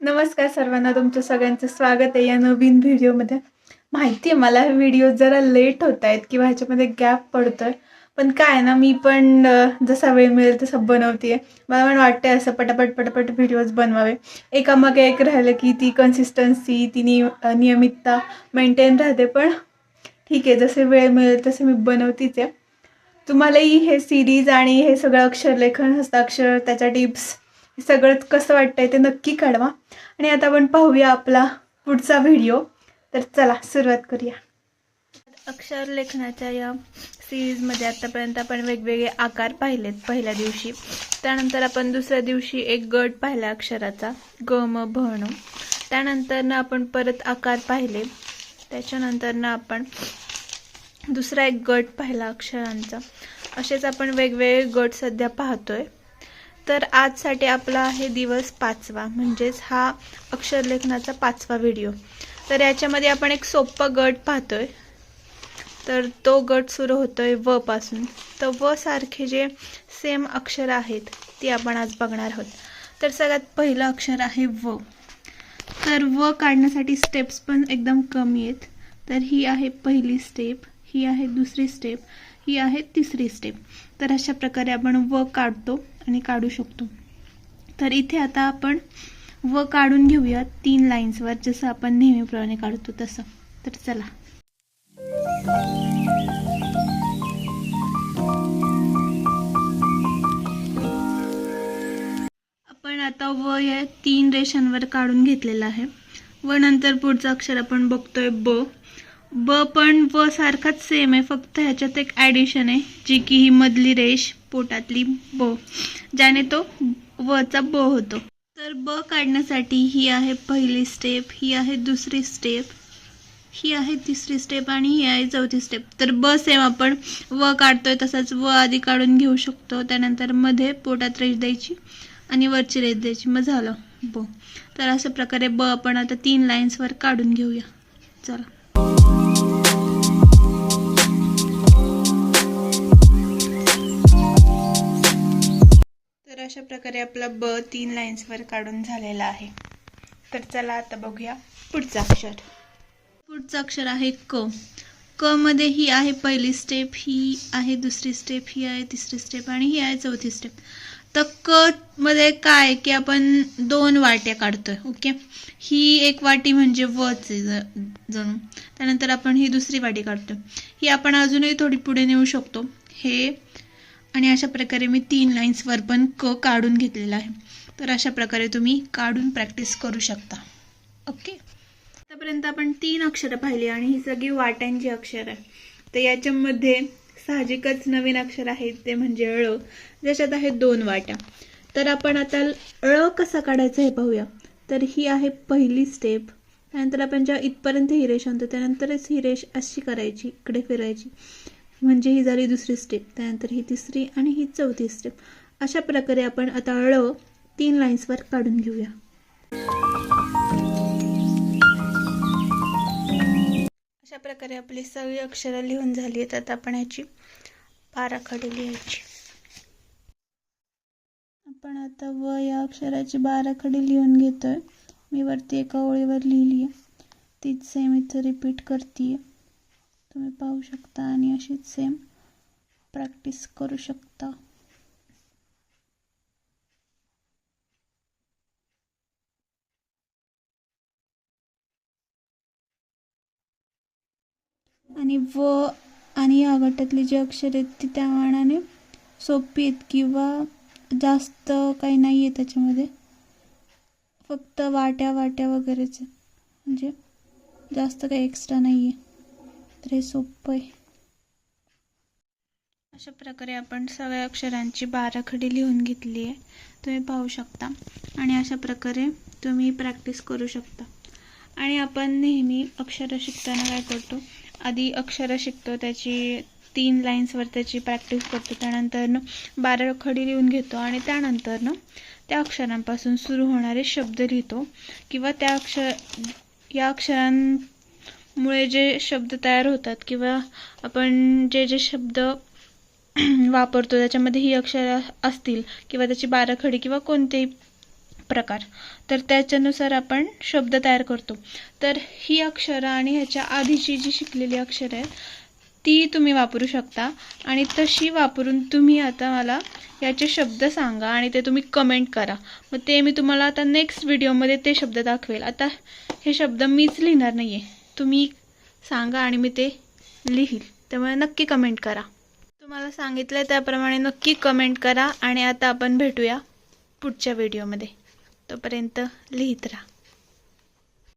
नमस्कार सर्वांना तुमचं सगळ्यांचं स्वागत आहे या नवीन व्हिडिओमध्ये. माहिती आहे मला हे व्हिडिओ जरा लेट होत आहेत किंवा ह्याच्यामध्ये गॅप पडतोय. पण काय ना मी पण जसा वेळ मिळेल तसं बनवते मला पण वाटतंय असं पटापट पटापट व्हिडिओज बनवावे. एकामागे एक राहिलं की ती कन्सिस्टन्सी ती नि नियमितता मेंटेन राहते. पण ठीक आहे जसे वेळ मिळेल तसे मी बनवतीच आहे. तुम्हालाही हे सिरीज आणि हे सगळं अक्षरलेखन हस्ताक्षर त्याच्या टिप्स सगळं कसं वाटतंय ते नक्की कळवा. आणि आता आपण पाहूया आपला पुढचा व्हिडिओ. तर चला सुरुवात करूया. अक्षर लेखनाच्या या सिरीजमध्ये आतापर्यंत आपण वेगवेगळे आकार पाहिलेत पहिल्या दिवशी. त्यानंतर आपण दुसऱ्या दिवशी एक गट पाहिला अक्षराचा ग म भण त्यानंतर त्यानंतरनं आपण परत आकार पाहिले. त्याच्यानंतरनं आपण दुसरा एक गट पाहिला अक्षरांचा. असेच आपण वेगवेगळे गट सध्या पाहतोय. तर आजसाठी आपला आहे दिवस पाचवा म्हणजेच हा अक्षरलेखनाचा पाचवा व्हिडिओ तर याच्यामध्ये आपण एक सोप्पा गट पाहतोय. तर तो गट सुरू होतोय व पासून. तर व सारखे जे सेम अक्षर आहेत ती आपण आज बघणार आहोत. तर सगळ्यात पहिलं अक्षर आहे व. तर व काढण्यासाठी स्टेप्स पण एकदम कमी आहेत. तर ही आहे पहिली स्टेप ही आहे दुसरी स्टेप ही आहे तिसरी स्टेप तर अशा प्रकारे आपण व काढतो आणि काढू शकतो. तर इथे आता आपण व काढून घेऊया तीन लाईन्सवर जसं आपण नेहमीप्रमाणे काढतो तसं. तर चला. आपण आता व या तीन रेषांवर काढून घेतलेला आहे. व नंतर पुढचं अक्षर आपण बघतोय ब. ब पण व सारखाच सेम आहे. फक्त ह्याच्यात एक ॲडिशन आहे जी की ही मधली रेष पोटातली ब ज्याने तो वचा ब होतो. तर ब काढण्यासाठी ही आहे पहिली स्टेप ही आहे दुसरी स्टेप ही आहे तिसरी स्टेप आणि ही आहे चौथी स्टेप तर ब सेम आपण व काढतोय तसाच व आधी काढून घेऊ शकतो. त्यानंतरमध्ये पोटात रेष द्यायची आणि वरची रेष द्यायची. मग झालं ब. तर अशा प्रकारे ब आपण आता तीन लाईन्सवर काढून घेऊया. चला. तर अशा प्रकारे आपला ब तीन लाईन्सवर काढून झालेला आहे. तर चला आता बघूया पुढचं अक्षर. पुढचं अक्षर आहे क. क मध्ये ही आहे पहिली स्टेप ही आहे दुसरी स्टेप ही आहे तिसरी स्टेप आणि ही आहे चौथी स्टेप तर क मध्ये काय आहे की आपण दोन वाट्या काढतोय ओके ही एक वाटी म्हणजे वच आहे जणू. त्यानंतर आपण ही दुसरी वाटी काढतोय. ही आपण अजूनही थोडी पुढे नेऊ शकतो. हे आणि अशा प्रकारे मी तीन लाईन्सवर पण क काढून घेतलेला आहे. तर अशा प्रकारे तुम्ही काढून प्रॅक्टिस करू शकता. ओके आतापर्यंत आपण तीन अक्षरं पाहिली आणि ही सगळी वाट्यांची अक्षर आहे तर याच्यामध्ये साहजिकच नवीन अक्षर आहेत ते म्हणजे ळ ज्याच्यात आहेत दोन वाट्या तर आपण आता ळ कसा काढायचा हे पाहूया. तर ही आहे पहिली स्टेप त्यानंतर आपण ज्या इथपर्यंत ही रेष आणतो त्यानंतरच ही रेष अशी करायची इकडे फिरायची. म्हणजे ही झाली दुसरी स्टेप त्यानंतर ही तिसरी आणि ही चौथी स्टेप अशा प्रकारे आपण आता ळ तीन लाईन्सवर काढून घेऊया. अशा प्रकारे आपली सगळी अक्षरं लिहून झाली आहेत. आता आपण याची बाराखडी लिहायची. आपण आता व या अक्षराची बाराखडी लिहून घेतोय. मी वरती एका ओळीवर लिहिली आहे तीच सेम इथं रिपीट करते तुम्ही पाहू शकता आणि अशीच सेम प्रॅक्टिस करू शकता. आणि व आणि या गटातली जी अक्षर आहेत ती त्या मानाने सोपी आहेत किंवा जास्त काही नाही आहे त्याच्यामध्ये. फक्त वाट्या वाट्या वगैरेच म्हणजे जास्त काही एक्स्ट्रा नाही आहे तर सोपं आहे अशा प्रकारे आपण सगळ्या अक्षरांची बाराखडी लिहून घेतली आहे. तुम्ही पाहू शकता. आणि अशा प्रकारे तुम्ही प्रॅक्टिस करू शकता. आणि आपण नेहमी अक्षरं शिकताना काय करतो? आधी अक्षरं शिकतो त्याची तीन लाईन्सवर त्याची प्रॅक्टिस करतो. त्यानंतरनं बाराखडी लिहून घेतो आणि त्यानंतरनं त्या अक्षरांपासून सुरू होणारे शब्द लिहितो. किंवा त्या अक्षर या अक्षरां मुळे जे शब्द तयार होतात किंवा आपण जे जे शब्द वापरतो त्याच्यामध्ये ही अक्षरं असतील किंवा त्याची बाराखडी किंवा कोणतेही प्रकार तर त्याच्यानुसार आपण शब्द तयार करतो. तर ही अक्षरं आणि ह्याच्या आधीची जी शिकलेली अक्षरं आहेत ती तुम्ही वापरू शकता आणि तशी वापरून तुम्ही आता मला याचे शब्द सांगा आणि ते तुम्ही कमेंट करा. मग ते मी तुम्हाला आता नेक्स्ट व्हिडिओमध्ये ते शब्द दाखवेल. आता हे शब्द मीच लिहिणार नाही आहे तुम्ही सांगा आणि मी ते लिहील. त्यामुळे नक्की कमेंट करा. तुम्हाला सांगितलं त्याप्रमाणे नक्की कमेंट करा आणि आता आपण भेटूया पुढच्या व्हिडिओमध्ये तोपर्यंत लिहित राहा.